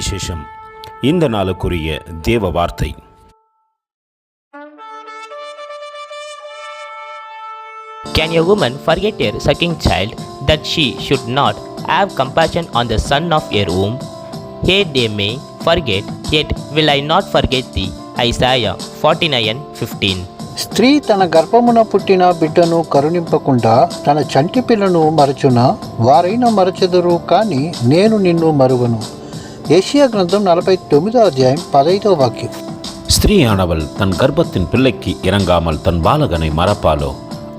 சுவிசேஷம் இந்த நாளுக்குரிய தேவ வார்த்தை Can a woman forget her sucking child that she should not have compassion on the son of her womb? Yet they may forget, yet will I not forget thee. Isaiah 49 15. స్త్రీ తన గర్భమున పుట్టిన బిడ్డను కరుణింపకుండా తన చంటి పిల్లను మరచున వారైనా మరచెదరు కానీ నేను నిన్ను మరువను ఏషియా గ్రంథం నలభై తొమ్మిదో అధ్యాయం పదైదో వాక్యం స్త్రీ ఆనవల్ తన గర్భత్తిన్ పిల్లకి ఇరంగామల్ తన్ బాలగనై మరపాలో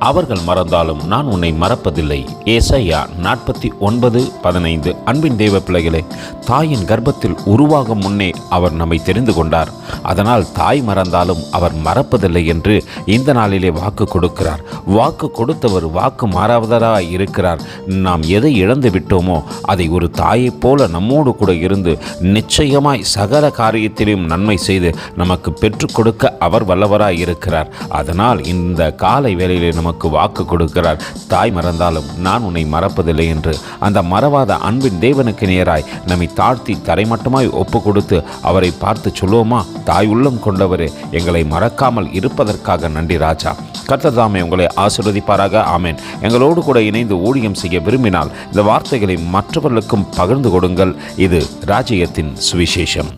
அவர்கள் மறந்தாலும் நான் உன்னை மறப்பதில்லை. ஏசையா நாற்பத்தி ஒன்பது பதினைந்து. அன்பின் தெய்வ பிள்ளைகளே தாயின் கர்ப்பத்தில் உருவாகும் முன்னே அவர் நம்மை தெரிந்து கொண்டார். அதனால் தாய் மறந்தாலும் அவர் மறப்பதில்லை என்று இந்த நாளிலே வாக்கு கொடுக்கிறார். வாக்கு கொடுத்தவர் வாக்கு மாறாவதராக இருக்கிறார். நாம் எதை இழந்து விட்டோமோ அதை ஒரு தாயைப் போல நம்மோடு கூட இருந்து நிச்சயமாய் சகல காரியத்திலும் நன்மை செய்து நமக்கு பெற்றுக் கொடுக்க அவர் வல்லவராய் இருக்கிறார். அதனால் இந்த காலை வேளையிலே நமக்கு வாக்கு கொடுக்கிறார். தாய் மறந்தாலும் நான் உன்னை மறப்பதில்லை என்று. அந்த மறவாத அன்பின் தேவனுக்கு நேராய் நம்மை தாழ்த்தி தரைமட்டமாய் ஒப்பு கொடுத்து அவரை பார்த்து சொல்லுவோமா? தாய் உள்ளம் கொண்டவரே எங்களை மறக்காமல் இருப்பதற்காக நன்றி ராஜா. கத்ததாமே உங்களை ஆசிர்வதிப்பாராக ஆமேன். எங்களோடு கூட இணைந்து ஊழியம் செய்ய விரும்பினால் இந்த வார்த்தைகளை மற்றவர்களுக்கும் பகிர்ந்து கொடுங்கள். இது ராஜ்யத்தின் சுவிசேஷம்.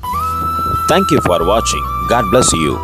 தேங்க்யூ ஃபார் வாட்சிங் காட் பிளஸ் யூ